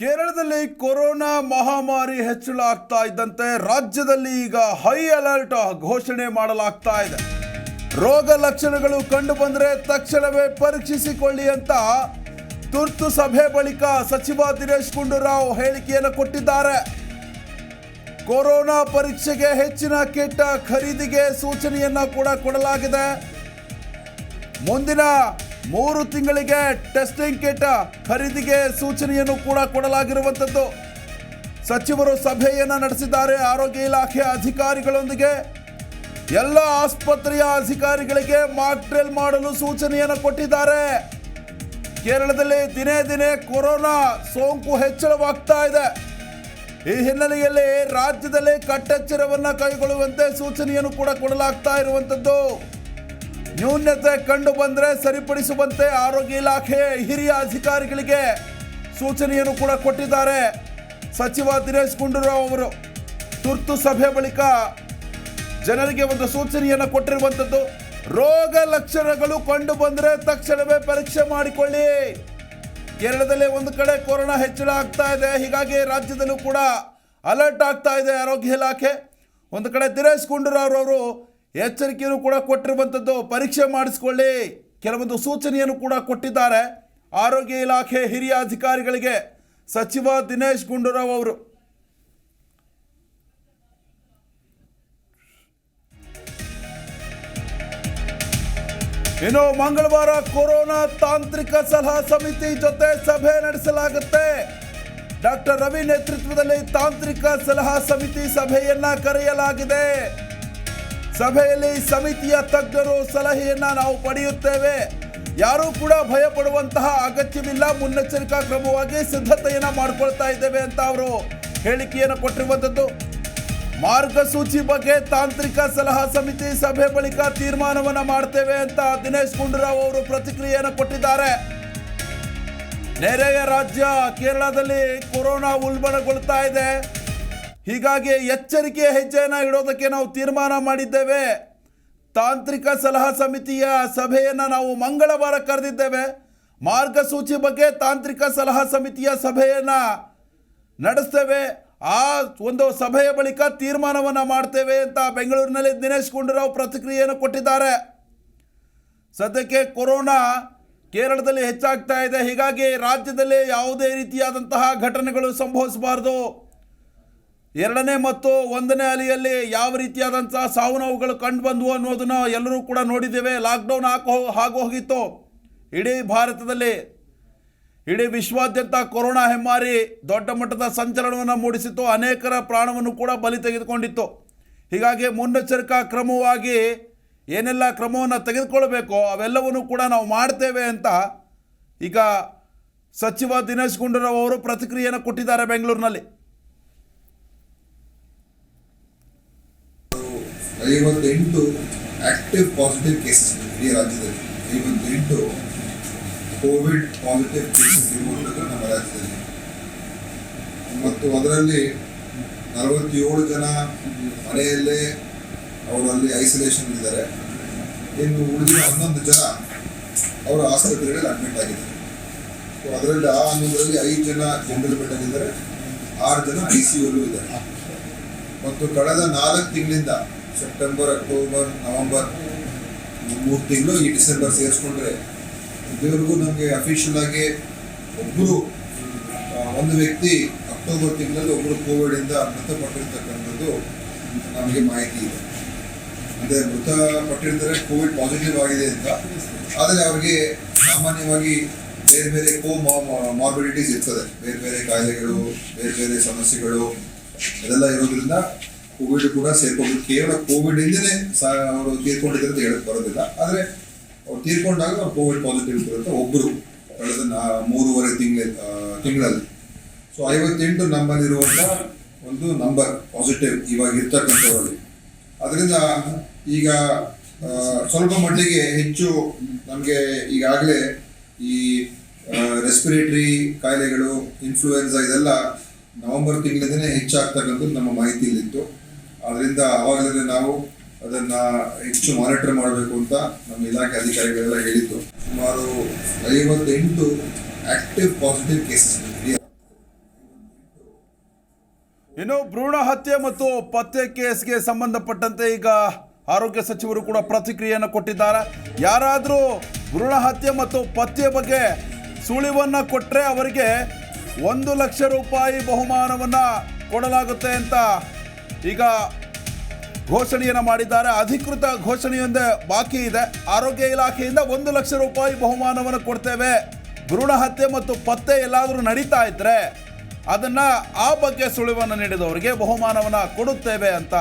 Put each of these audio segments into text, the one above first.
ಕೇರಳದಲ್ಲಿ ಕೊರೋನಾ ಮಹಾಮಾರಿ ಹೆಚ್ಚಳ ಆಗ್ತಾ ಇದ್ದಂತೆ ರಾಜ್ಯದಲ್ಲಿ ಈಗ ಹೈ ಅಲರ್ಟ್ ಘೋಷಣೆ ಮಾಡಲಾಗ್ತಾ ಇದೆ. ರೋಗ ಲಕ್ಷಣಗಳು ಕಂಡು ಬಂದರೆ ತಕ್ಷಣವೇ ಪರೀಕ್ಷಿಸಿಕೊಳ್ಳಿ ಅಂತ ತುರ್ತು ಸಭೆ ಬಳಿಕ ಸಚಿವ ದಿನೇಶ್ ಗುಂಡೂರಾವ್ ಹೇಳಿಕೆಯನ್ನು ಕೊಟ್ಟಿದ್ದಾರೆ. ಕೊರೋನಾ ಪರೀಕ್ಷೆಗೆ ಹೆಚ್ಚಿನ ಕಿಟ್ ಖರೀದಿಗೆ ಸೂಚನೆಯನ್ನು ಕೂಡ ಕೊಡಲಾಗಿದೆ. ಮುಂದಿನ ಮೂರು ತಿಂಗಳಿಗೆ ಟೆಸ್ಟಿಂಗ್ ಕಿಟ್ ಖರೀದಿಗೆ ಸೂಚನೆಯನ್ನು ಕೂಡ ಕೊಡಲಾಗಿರುವಂಥದ್ದು. ಸಚಿವರು ಸಭೆಯನ್ನು ನಡೆಸಿದ್ದಾರೆ. ಆರೋಗ್ಯ ಇಲಾಖೆ ಅಧಿಕಾರಿಗಳೊಂದಿಗೆ ಎಲ್ಲ ಆಸ್ಪತ್ರೆಯ ಅಧಿಕಾರಿಗಳಿಗೆ ಮಾಕ್ ಡ್ರಿಲ್ ಮಾಡಲು ಸೂಚನೆಯನ್ನು ಕೊಟ್ಟಿದ್ದಾರೆ. ಕೇರಳದಲ್ಲಿ ದಿನೇ ದಿನೇ ಕೊರೋನಾ ಸೋಂಕು ಹೆಚ್ಚಳವಾಗ್ತಾ ಇದೆ. ಈ ಹಿನ್ನೆಲೆಯಲ್ಲಿ ರಾಜ್ಯದಲ್ಲಿ ಕಟ್ಟೆಚ್ಚರವನ್ನು ಕೈಗೊಳ್ಳುವಂತೆ ಸೂಚನೆಯನ್ನು ಕೂಡ ಕೊಡಲಾಗ್ತಾ ಇರುವಂತದ್ದು ನ್ಯೂನ್ಯತೆ ಕಂಡು ಬಂದರೆ ಸರಿಪಡಿಸುವಂತೆ ಆರೋಗ್ಯ ಇಲಾಖೆ ಹಿರಿಯ ಅಧಿಕಾರಿಗಳಿಗೆ ಸೂಚನೆಯನ್ನು ಕೂಡ ಕೊಟ್ಟಿದ್ದಾರೆ. ಸಚಿವ ದಿನೇಶ್ ಗುಂಡೂರಾವ್ ಅವರು ತುರ್ತು ಸಭೆ ಬಳಿಕ ಜನರಿಗೆ ಒಂದು ಸೂಚನೆಯನ್ನು ಕೊಟ್ಟಿರುವಂಥದ್ದು ರೋಗ ಲಕ್ಷಣಗಳು ಕಂಡು ಬಂದರೆ ತಕ್ಷಣವೇ ಪರೀಕ್ಷೆ ಮಾಡಿಕೊಳ್ಳಿ. ಕೇರಳದಲ್ಲಿ ಒಂದು ಕಡೆ ಕೊರೋನಾ ಹೆಚ್ಚಳ ಆಗ್ತಾ ಇದೆ. ಹೀಗಾಗಿ ರಾಜ್ಯದಲ್ಲೂ ಕೂಡ ಅಲರ್ಟ್ ಆಗ್ತಾ ಇದೆ ಆರೋಗ್ಯ ಇಲಾಖೆ. ಒಂದು ಕಡೆ ದಿನೇಶ್ ಗುಂಡೂರಾವ್ ಅವರು ಎಚ್ಚರಿಕೆಯನ್ನು ಕೂಡ ಕೊಟ್ಟಿರುವಂಥದ್ದು. ಪರೀಕ್ಷೆ ಮಾಡಿಸ್ಕೊಳ್ಳಿ. ಕೆಲವೊಂದು ಸೂಚನೆಯನ್ನು ಕೂಡ ಕೊಟ್ಟಿದ್ದಾರೆ. ಆರೋಗ್ಯ ಇಲಾಖೆ ಹಿರಿಯ ಅಧಿಕಾರಿಗಳಿಗೆ ಸಚಿವ ದಿನೇಶ್ ಗುಂಡೂರಾವ್ ಅವರು. ಇನ್ನು ಮಂಗಳವಾರ ಕೊರೋನಾ ತಾಂತ್ರಿಕ ಸಲಹಾ ಸಮಿತಿ ಜೊತೆ ಸಭೆ ನಡೆಸಲಾಗುತ್ತೆ. ಡಾಕ್ಟರ್ ರವಿ ನೇತೃತ್ವದಲ್ಲಿ ತಾಂತ್ರಿಕ ಸಲಹಾ ಸಮಿತಿ ಸಭೆಯನ್ನ ಕರೆಯಲಾಗಿದೆ. ಸಭೆಯಲ್ಲಿ ಸಮಿತಿಯ ತಜ್ಞರು ಸಲಹೆಯನ್ನ ನಾವು ಪಡೆಯುತ್ತೇವೆ. ಯಾರೂ ಕೂಡ ಭಯ ಪಡುವಂತಹ ಅಗತ್ಯವಿಲ್ಲ. ಮುನ್ನೆಚ್ಚರಿಕಾ ಕ್ರಮವಾಗಿ ಸಿದ್ಧತೆಯನ್ನು ಮಾಡಿಕೊಳ್ತಾ ಇದ್ದೇವೆ ಅಂತ ಅವರು ಹೇಳಿಕೆಯನ್ನು ಕೊಟ್ಟಿರುವಂಥದ್ದು ಮಾರ್ಗಸೂಚಿ ಬಗ್ಗೆ ತಾಂತ್ರಿಕ ಸಲಹಾ ಸಮಿತಿ ಸಭೆ ಬಳಿಕ ತೀರ್ಮಾನವನ್ನು ಮಾಡ್ತೇವೆ ಅಂತ ದಿನೇಶ್ ಗುಂಡೂರಾವ್ ಅವರು ಪ್ರತಿಕ್ರಿಯೆಯನ್ನು ಕೊಟ್ಟಿದ್ದಾರೆ. ನೆರೆಯ ರಾಜ್ಯ ಕೇರಳದಲ್ಲಿ ಕೊರೋನಾ ಉಲ್ಬಣಗೊಳ್ತಾ ಇದೆ. ಹೀಗಾಗಿ ಎಚ್ಚರಿಕೆಯ ಹೆಜ್ಜೆಯನ್ನು ಇಡೋದಕ್ಕೆ ನಾವು ತೀರ್ಮಾನ ಮಾಡಿದ್ದೇವೆ. ತಾಂತ್ರಿಕ ಸಲಹಾ ಸಮಿತಿಯ ಸಭೆಯನ್ನು ನಾವು ಮಂಗಳವಾರ ಕರೆದಿದ್ದೇವೆ. ಮಾರ್ಗಸೂಚಿ ಬಗ್ಗೆ ತಾಂತ್ರಿಕ ಸಲಹಾ ಸಮಿತಿಯ ಸಭೆಯನ್ನು ನಡೆಸ್ತೇವೆ. ಆ ಒಂದು ಸಭೆಯ ಬಳಿಕ ತೀರ್ಮಾನವನ್ನು ಮಾಡ್ತೇವೆ ಅಂತ ಬೆಂಗಳೂರಿನಲ್ಲಿ ದಿನೇಶ್ ಗುಂಡೂರಾವ್ ಪ್ರತಿಕ್ರಿಯೆಯನ್ನು ಕೊಟ್ಟಿದ್ದಾರೆ. ಸದ್ಯಕ್ಕೆ ಕೊರೋನಾ ಕೇರಳದಲ್ಲಿ ಹೆಚ್ಚಾಗ್ತಾ ಇದೆ. ಹೀಗಾಗಿ ರಾಜ್ಯದಲ್ಲಿ ಯಾವುದೇ ರೀತಿಯಾದಂತಹ ಘಟನೆಗಳು ಸಂಭವಿಸಬಾರದು. ಎರಡನೇ ಮತ್ತು ಒಂದನೇ ಅಲೆಯಲ್ಲಿ ಯಾವ ರೀತಿಯಾದಂಥ ಸಾವು ನೋವುಗಳು ಕಂಡು ಬಂದವು ಅನ್ನೋದನ್ನು ಎಲ್ಲರೂ ಕೂಡ ನೋಡಿದ್ದೇವೆ. ಲಾಕ್ಡೌನ್ ಹಾಕೋ ಹೋಗಿತ್ತು. ಇಡೀ ಭಾರತದಲ್ಲಿ, ಇಡೀ ವಿಶ್ವಾದ್ಯಂತ ಕೊರೋನಾ ಹೆಮ್ಮಾರಿ ದೊಡ್ಡ ಮಟ್ಟದ ಸಂಚಲನವನ್ನು ಮೂಡಿಸಿತ್ತು. ಅನೇಕರ ಪ್ರಾಣವನ್ನು ಕೂಡ ಬಲಿ ತೆಗೆದುಕೊಂಡಿತ್ತು. ಹೀಗಾಗಿ ಮುನ್ನೆಚ್ಚರಿಕಾ ಕ್ರಮವಾಗಿ ಏನೆಲ್ಲ ಕ್ರಮವನ್ನು ತೆಗೆದುಕೊಳ್ಬೇಕೋ ಅವೆಲ್ಲವನ್ನು ಕೂಡ ನಾವು ಮಾಡ್ತೇವೆ ಅಂತ ಈಗ ಸಚಿವ ದಿನೇಶ್ ಗುಂಡೂರಾವ್ ಅವರು ಪ್ರತಿಕ್ರಿಯೆಯನ್ನು ಕೊಟ್ಟಿದ್ದಾರೆ ಬೆಂಗಳೂರಿನಲ್ಲಿ. ಐವತ್ತೆಂಟು ಆಕ್ಟಿವ್ ಪಾಸಿಟಿವ್ ಕೇಸಸ್ ಇಡೀ ರಾಜ್ಯದಲ್ಲಿ. ಐವತ್ತೆಂಟು ಕೋವಿಡ್ ಪಾಸಿಟಿವ್ ಕೇಸಸ್ ಇರುವಂಥದ್ದು ನಮ್ಮ ರಾಜ್ಯದಲ್ಲಿ. ಮತ್ತು ಅದರಲ್ಲಿ ನಲವತ್ತೇಳು ಜನ ಮನೆಯಲ್ಲೇ ಅವರಲ್ಲಿ ಐಸೋಲೇಷನ್ ಇದ್ದಾರೆ. ಇನ್ನು ಉಳಿದಿರೋ ಹನ್ನೊಂದು ಜನ ಅವರ ಆಸ್ಪತ್ರೆಗಳಲ್ಲಿ ಅಡ್ಮಿಟ್ ಆಗಿದ್ದಾರೆ. ಸೊ ಅದರಲ್ಲಿ ಆ ಹನ್ನೊಂದರಲ್ಲಿ ಐದು ಜನ ಜನರಲ್ ಬೆಡ್ ಆರು ಜನ ಐ ಸಿ ಯುಲ್ಲೂ ಇದ್ದಾರೆ. ಮತ್ತು ಕಳೆದ ನಾಲ್ಕು ತಿಂಗಳಿಂದ ಸೆಪ್ಟೆಂಬರ್ ಅಕ್ಟೋಬರ್ ನವೆಂಬರ್ ಮೂರು ತಿಂಗಳು ಈ ಡಿಸೆಂಬರ್ ಸೇರಿಸ್ಕೊಂಡ್ರೆ ಇದುವರೆಗೂ ನಮಗೆ ಅಫಿಷಿಯಲ್ ಆಗಿ ಒಬ್ಬರು ಒಂದು ವ್ಯಕ್ತಿ ಅಕ್ಟೋಬರ್ ತಿಂಗಳಲ್ಲಿ ಒಬ್ಬರು ಕೋವಿಡಿಂದ ಮೃತಪಟ್ಟಿರ್ತಕ್ಕಂಥದ್ದು ನಮಗೆ ಮಾಹಿತಿ ಇದೆ. ಅಂದರೆ ಮೃತಪಟ್ಟಿರ್ತಾರೆ ಕೋವಿಡ್ ಪಾಸಿಟಿವ್ ಆಗಿದೆ ಅಂತ. ಆದರೆ ಅವರಿಗೆ ಸಾಮಾನ್ಯವಾಗಿ ಬೇರೆ ಬೇರೆ ಕೋ ಮಾರ್ಬಿಡಿಟೀಸ್ ಇರ್ತದೆ. ಬೇರೆ ಬೇರೆ ಕಾಯಿಲೆಗಳು, ಬೇರೆ ಬೇರೆ ಸಮಸ್ಯೆಗಳು, ಅದೆಲ್ಲ ಇರೋದ್ರಿಂದ ಕೋವಿಡ್ ಕೂಡ ಸೇರ್ಕೊಂಡು ಕೇವಲ ಕೋವಿಡ್ ಇಂದನೇ ಅವರು ತೀರ್ಕೊಂಡಿದ್ದಾರೆ ಅಂತ ಹೇಳಕ್ ಬರೋದಿಲ್ಲ. ಆದರೆ ಅವ್ರು ತೀರ್ಕೊಂಡಾಗ ಕೋವಿಡ್ ಪಾಸಿಟಿವ್ ಇರುತ್ತೆ. ಒಬ್ಬರು ಕಳೆದ ಮೂರುವರೆ ತಿಂಗಳ ತಿಂಗಳಲ್ಲಿ. ಸೊ ಐವತ್ತೆಂಟು ನಂಬಲ್ಲಿರುವಂಥ ಒಂದು ನಂಬರ್ ಪಾಸಿಟಿವ್ ಇವಾಗ ಇರ್ತಕ್ಕಂಥವರಲ್ಲಿ. ಅದರಿಂದ ಈಗ ಸ್ವಲ್ಪ ಮಟ್ಟಿಗೆ ಹೆಚ್ಚು ನಮಗೆ ಈಗಾಗಲೇ ಈ ರೆಸ್ಪಿರೇಟರಿ ಕಾಯಿಲೆಗಳು ಇನ್ಫ್ಲೂಯೆನ್ಸಾ ಇದೆಲ್ಲ ನವೆಂಬರ್ ತಿಂಗಳಿಂದನೇ ಹೆಚ್ಚಾಗ್ತಕ್ಕಂಥದ್ದು ನಮ್ಮ ಮಾಹಿತಿಯಲ್ಲಿತ್ತು. ಅದರಿಂದ ಆವಾಗಲೇ ನಾವು ಅದನ್ನ ಹೆಚ್ಚು ಮಾನಿಟರ್ ಮಾಡಬೇಕು ಅಂತ ನಮ್ಮ ಇಲಾಖೆ ಅಧಿಕಾರಿಗಳೆಲ್ಲ ಹೇಳಿದ್ದು. ಸುಮಾರು ಐವತ್ತೆಂಟು ಆಕ್ಟಿವ್ ಪಾಸಿಟಿವ್ ಕೇಸಸ್ ಇನ್ನು ಭ್ರೂಣ ಹತ್ಯೆ ಮತ್ತು ಪತ್ತೆ ಕೇಸ್ಗೆ ಸಂಬಂಧಪಟ್ಟಂತೆ ಈಗ ಆರೋಗ್ಯ ಸಚಿವರು ಕೂಡ ಪ್ರತಿಕ್ರಿಯೆಯನ್ನು ಕೊಟ್ಟಿದ್ದಾರೆ. ಯಾರಾದರೂ ಭ್ರೂಣ ಹತ್ಯೆ ಮತ್ತು ಪತ್ತೆ ಬಗ್ಗೆ ಸುಳಿವನ್ನು ಕೊಟ್ಟರೆ ಅವರಿಗೆ ಒಂದು ಲಕ್ಷ ರೂಪಾಯಿ ಬಹುಮಾನವನ್ನು ಕೊಡಲಾಗುತ್ತೆ ಅಂತ ಈಗ ಘೋಷಣೆಯನ್ನು ಮಾಡಿದ್ದಾರೆ. ಅಧಿಕೃತ ಘೋಷಣೆಯೊಂದೇ ಬಾಕಿ ಇದೆ. ಆರೋಗ್ಯ ಇಲಾಖೆಯಿಂದ ಒಂದು ಲಕ್ಷ ರೂಪಾಯಿ ಬಹುಮಾನವನ್ನು ಕೊಡ್ತೇವೆ. ಭ್ರೂಣ ಹತ್ಯೆ ಮತ್ತು ಪತ್ತೆ ಎಲ್ಲಾದರೂ ನಡೀತಾ ಇದ್ರೆ ಅದನ್ನ ಆ ಬಗ್ಗೆ ಸುಳಿವನ್ನು ನೀಡಿದವರಿಗೆ ಬಹುಮಾನವನ್ನು ಕೊಡುತ್ತೇವೆ ಅಂತ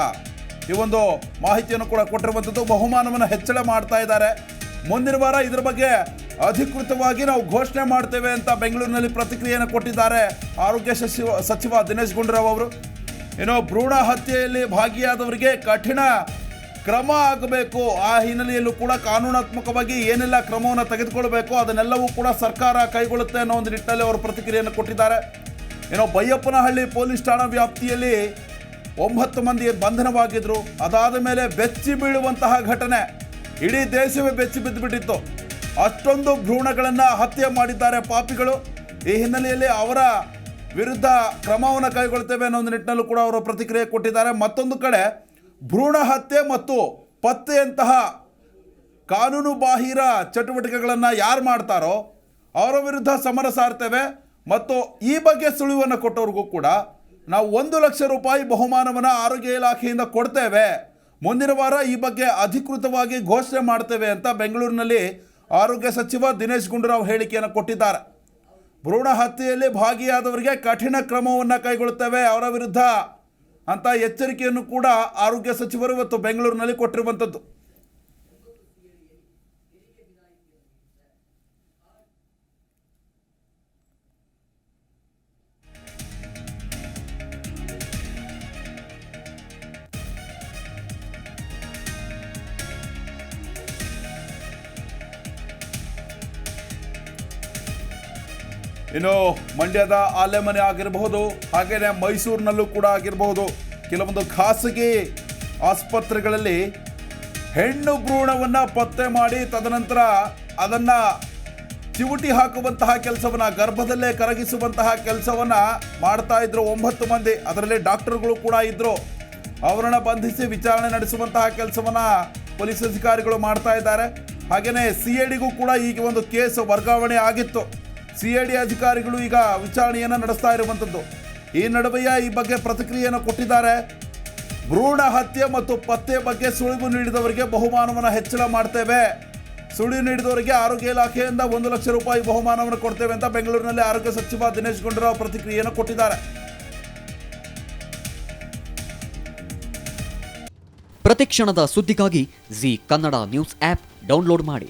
ಈ ಒಂದು ಮಾಹಿತಿಯನ್ನು ಕೂಡ ಕೊಟ್ಟಿರುವಂಥದ್ದು ಬಹುಮಾನವನ್ನು ಹೆಚ್ಚಳ ಮಾಡ್ತಾ ಇದ್ದಾರೆ. ಮುಂದಿನ ವಾರ ಇದರ ಬಗ್ಗೆ ಅಧಿಕೃತವಾಗಿ ನಾವು ಘೋಷಣೆ ಮಾಡ್ತೇವೆ ಅಂತ ಬೆಂಗಳೂರಿನಲ್ಲಿ ಪ್ರತಿಕ್ರಿಯೆಯನ್ನು ಕೊಟ್ಟಿದ್ದಾರೆ. ಆರೋಗ್ಯ ಸಚಿವ ಸಚಿವ ದಿನೇಶ್ ಗುಂಡೂರಾವ್ ಅವರು. ಏನೋ ಭ್ರೂಣ ಹತ್ಯೆಯಲ್ಲಿ ಭಾಗಿಯಾದವರಿಗೆ ಕಠಿಣ ಕ್ರಮ ಆಗಬೇಕು. ಆ ಹಿನ್ನೆಲೆಯಲ್ಲೂ ಕೂಡ ಕಾನೂನಾತ್ಮಕವಾಗಿ ಏನೆಲ್ಲ ಕ್ರಮವನ್ನು ತೆಗೆದುಕೊಳ್ಬೇಕು, ಅದನ್ನೆಲ್ಲವೂ ಕೂಡ ಸರ್ಕಾರ ಕೈಗೊಳ್ಳುತ್ತೆ ಅನ್ನೋ ಒಂದು ನಿಟ್ಟಿನಲ್ಲಿ ಅವರು ಪ್ರತಿಕ್ರಿಯೆಯನ್ನು ಕೊಟ್ಟಿದ್ದಾರೆ. ಏನೋ ಬೈಯಪ್ಪನಹಳ್ಳಿ ಪೊಲೀಸ್ ಠಾಣಾ ವ್ಯಾಪ್ತಿಯಲ್ಲಿ ಒಂಬತ್ತು ಮಂದಿ ಬಂಧನವಾಗಿದ್ದರು ಅದಾದ ಮೇಲೆ ಬೆಚ್ಚಿ ಬೀಳುವಂತಹ ಘಟನೆ. ಇಡೀ ದೇಶವೇ ಬೆಚ್ಚಿ ಬಿದ್ದುಬಿಟ್ಟಿತ್ತು. ಅಷ್ಟೊಂದು ಭ್ರೂಣಗಳನ್ನು ಹತ್ಯೆ ಮಾಡಿದ್ದಾರೆ ಪಾಪಿಗಳು. ಈ ಹಿನ್ನೆಲೆಯಲ್ಲಿ ಅವರ ವಿರುದ್ಧ ಕ್ರಮವನ್ನು ಕೈಗೊಳ್ತೇವೆ ಅನ್ನೋ ಒಂದು ನಿಟ್ಟಿನಲ್ಲೂ ಕೂಡ ಅವರು ಪ್ರತಿಕ್ರಿಯೆ ಕೊಟ್ಟಿದ್ದಾರೆ. ಮತ್ತೊಂದು ಕಡೆ ಭ್ರೂಣ ಹತ್ಯೆ ಮತ್ತು ಪತ್ತೆಯಂತಹ ಕಾನೂನು ಬಾಹಿರ ಚಟುವಟಿಕೆಗಳನ್ನು ಯಾರು ಮಾಡ್ತಾರೋ ಅವರ ವಿರುದ್ಧ ಸಮರ ಸಾರ್ತೇವೆ ಮತ್ತು ಈ ಬಗ್ಗೆ ಸುಳಿವನ್ನು ಕೊಟ್ಟವ್ರಿಗೂ ಕೂಡ ನಾವು ಒಂದು ಲಕ್ಷ ರೂಪಾಯಿ ಬಹುಮಾನವನ್ನು ಆರೋಗ್ಯ ಇಲಾಖೆಯಿಂದ ಕೊಡ್ತೇವೆ. ಮುಂದಿನ ವಾರ ಈ ಬಗ್ಗೆ ಅಧಿಕೃತವಾಗಿ ಘೋಷಣೆ ಮಾಡ್ತೇವೆ ಅಂತ ಬೆಂಗಳೂರಿನಲ್ಲಿ ಆರೋಗ್ಯ ಸಚಿವ ದಿನೇಶ್ ಗುಂಡೂರಾವ್ ಹೇಳಿಕೆಯನ್ನು ಕೊಟ್ಟಿದ್ದಾರೆ. ಭ್ರೂಣ ಹತ್ಯೆಯಲ್ಲಿ ಭಾಗಿಯಾದವರಿಗೆ ಕಠಿಣ ಕ್ರಮವನ್ನು ಕೈಗೊಳ್ಳುತ್ತೇವೆ, ಅವರ ವಿರುದ್ಧ ಅಂತ ಎಚ್ಚರಿಕೆಯನ್ನು ಕೂಡ ಆರೋಗ್ಯ ಸಚಿವರು ಇವತ್ತು ಬೆಂಗಳೂರಿನಲ್ಲಿ ಕೊಟ್ಟಿರುವಂಥದ್ದು. ಇನ್ನು ಮಂಡ್ಯದ ಆಲೆಮನೆ ಆಗಿರಬಹುದು ಹಾಗೆಯೇ ಮೈಸೂರಿನಲ್ಲೂ ಕೂಡ ಆಗಿರಬಹುದು. ಕೆಲವೊಂದು ಖಾಸಗಿ ಆಸ್ಪತ್ರೆಗಳಲ್ಲಿ ಹೆಣ್ಣು ಭ್ರೂಣವನ್ನು ಪತ್ತೆ ಮಾಡಿ, ತದನಂತರ ಅದನ್ನು ಚಿವುಟಿ ಹಾಕುವಂತಹ ಕೆಲಸವನ್ನು, ಗರ್ಭದಲ್ಲೇ ಕರಗಿಸುವಂತಹ ಕೆಲಸವನ್ನು ಮಾಡ್ತಾ ಇದ್ರು ಒಂಬತ್ತು ಮಂದಿ. ಅದರಲ್ಲಿ ಡಾಕ್ಟರ್ಗಳು ಕೂಡ ಇದ್ದರು ಅವರನ್ನು ಬಂಧಿಸಿ ವಿಚಾರಣೆ ನಡೆಸುವಂತಹ ಕೆಲಸವನ್ನು ಪೊಲೀಸ್ ಅಧಿಕಾರಿಗಳು ಮಾಡ್ತಾ ಇದ್ದಾರೆ. ಹಾಗೆಯೇ ಸಿ ಐ ಡಿಗೂ ಕೂಡ ಈಗ ಒಂದು ಕೇಸ್ ವರ್ಗಾವಣೆ ಆಗಿತ್ತು. ಸಿ ಐ ಡಿ ಅಧಿಕಾರಿಗಳು ಈಗ ವಿಚಾರಣೆಯನ್ನು ನಡೆಸ್ತಾ ಇರುವಂಥದ್ದು ಈ ನಡುವೆಯ ಈ ಬಗ್ಗೆ ಪ್ರತಿಕ್ರಿಯೆಯನ್ನು ಕೊಟ್ಟಿದ್ದಾರೆ. ಭ್ರೂಣ ಹತ್ಯೆ ಮತ್ತು ಪತ್ತೆ ಬಗ್ಗೆ ಸುಳಿವು ನೀಡಿದವರಿಗೆ ಬಹುಮಾನವನ್ನು ಹೆಚ್ಚಳ ಮಾಡ್ತೇವೆ. ಸುಳಿವು ನೀಡಿದವರಿಗೆ ಆರೋಗ್ಯ ಇಲಾಖೆಯಿಂದ ಒಂದು ಲಕ್ಷ ರೂಪಾಯಿ ಬಹುಮಾನವನ್ನು ಕೊಡ್ತೇವೆ ಅಂತ ಬೆಂಗಳೂರಿನಲ್ಲಿ ಆರೋಗ್ಯ ಸಚಿವ ದಿನೇಶ್ ಗುಂಡೂರಾವ್ ಪ್ರತಿಕ್ರಿಯೆಯನ್ನು ಕೊಟ್ಟಿದ್ದಾರೆ. ಪ್ರತಿಕ್ಷಣದ ಸುದ್ದಿಗಾಗಿ Zee Kannada news app download ಮಾಡಿ.